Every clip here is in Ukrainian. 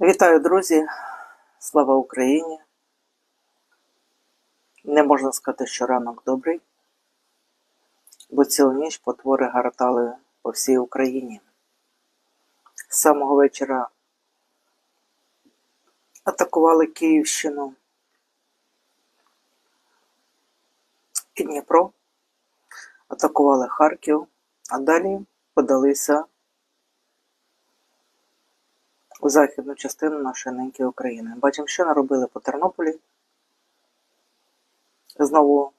Вітаю, друзі! Слава Україні! Не можна сказати, що ранок добрий, бо цілу ніч потвори гартали по всій Україні. З самого вечора атакували Київщину і Дніпро, атакували Харків, а далі подалися у західну частину нашої неньки України. Бачимо, що наробили по Тернополі. Знову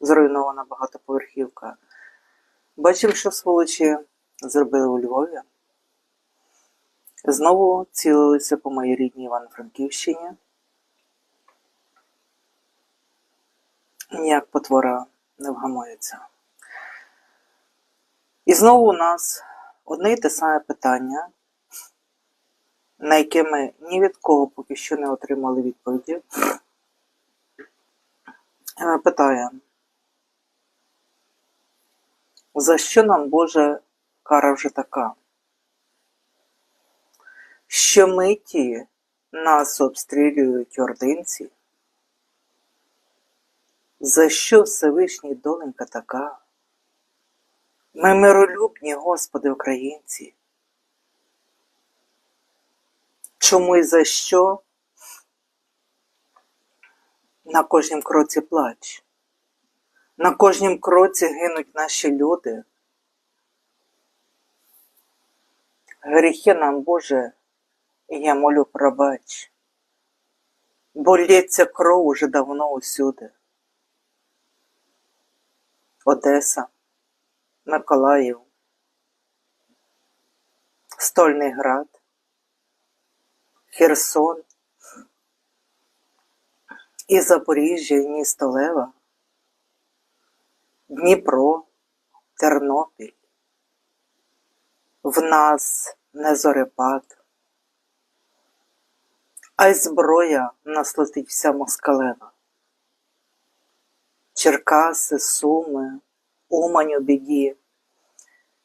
зруйнована багатоповерхівка. Бачимо, що сволочі зробили у Львові. Знову цілилися по моїй рідній Івано-Франківщині. Ніяк потвора не вгамується. І знову у нас одне й те саме питання на яке ми ні від кого поки що не отримали відповіді. Е, Питає, за що нам Боже кара вже така? Що миті нас обстрілюють ординці? За що Всевишній доленька така? Ми миролюбні, Господи, українці. Чому і за що? На кожнім кроці плач. На кожнім кроці гинуть наші люди. Гріхи нам, Боже, я молю пробач, бо лється кров уже давно усюди. Одеса, Миколаїв, Стольний Град. Херсон, і Запоріжжя, і місто Лева, Дніпро, Тернопіль. В нас не зорепад, а й зброя нас вся москалева. Черкаси, Суми, Умань у біді,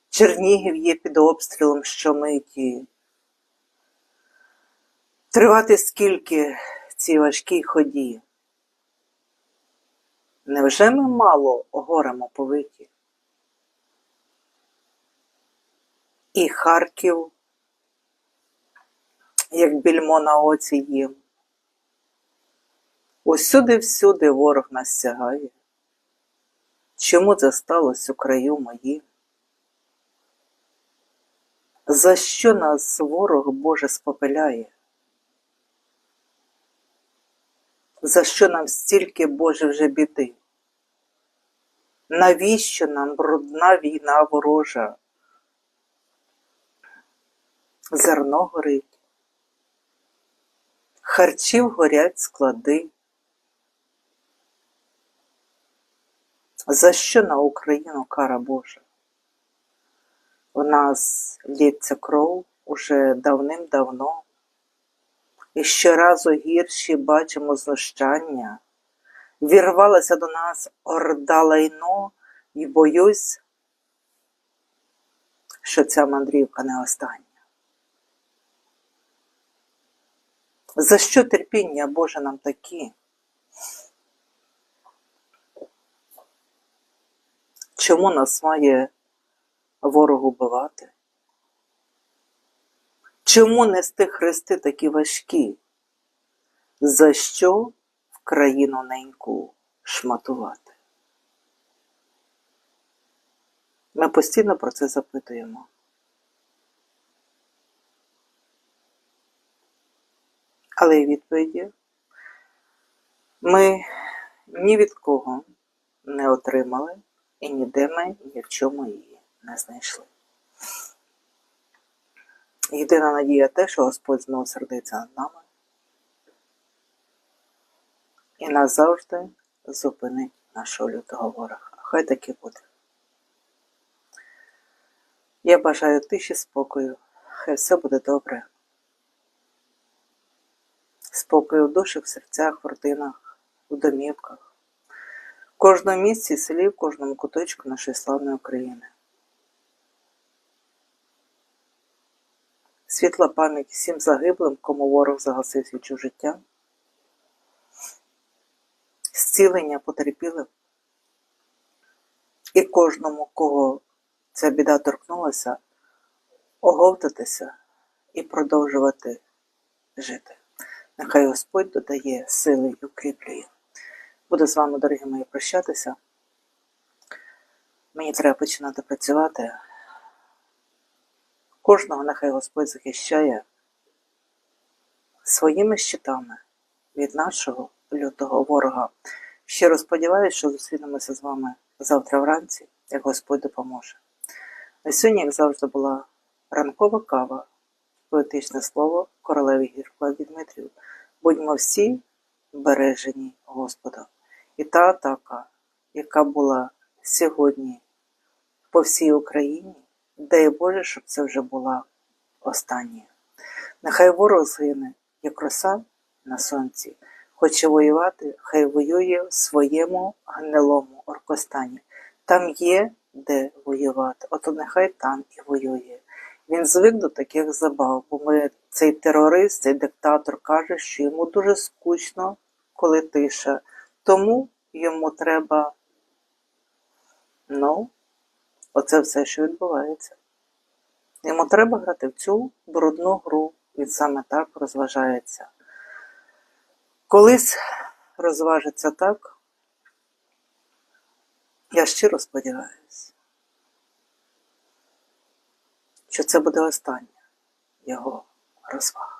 Чернігів є під обстрілом щомиті. Тривати скільки цій важкій ході? Невже ми мало горем оповиті? І Харків, як більмо на оці їм. Усюди-всюди ворог нас сягає. Чому це сталося у краю моїм? За що нас ворог Боже спопиляє? За що нам стільки, Боже, вже біди? Навіщо нам брудна війна ворожа? Зерно горить, харчів горять склади. За що на Україну кара Божа? У нас лється кров уже давним-давно. І щоразу гірші бачимо знущання. Вірвалася до нас орда лайно, і боюсь, що ця мандрівка не остання. За що терпіння Боже нам такі? Чому нас має ворог убивати? Чому нести хрести такі важкі? За що в країну неньку шматувати? Ми постійно про це запитуємо. Але й відповіді ми ні від кого не отримали і ніде ми ні в чому її не знайшли. Єдина надія те, що Господь змилосердиться над нами і назавжди зупинить нашого лютого ворога. Хай таки буде. Я бажаю тиші спокою, хай все буде добре. Спокою в душах, в серцях, в родинах, у домівках, в кожному місці, селі, в кожному куточку нашої славної України. Світла пам'ять всім загиблим, кому ворог загасив свічу життя. Зцілення потерпілим. І кожному, кого ця біда торкнулася, оговтатися і продовжувати жити. Нехай Господь додає сили і укріплює. Буду з вами, дорогі мої, прощатися. Мені треба починати працювати. Кожного нехай Господь захищає своїми щитами від нашого лютого ворога. Щиро сподіваюся, що зустрінемося з вами завтра вранці, як Господь допоможе. На сьогодні, як завжди, була ранкова кава, поетичне слово королеви Гіркладі Дмитрів. Будьмо всі бережені Господом. І та атака, яка була сьогодні по всій Україні, дай Боже, щоб це вже була остання. Нехай ворог згине, як роса на сонці. Хоче воювати, хай воює в своєму гнилому Оркостані. Там є де воювати, ото нехай там і воює. Він звик до таких забав, бо ми, цей терорист, цей диктатор каже, що йому дуже скучно, коли тиша. Тому йому треба, ну, оце все, що відбувається. Йому треба грати в цю брудну гру. Він саме так розважається. Колись розважиться так, я щиро сподіваюся, що це буде остання його розвага.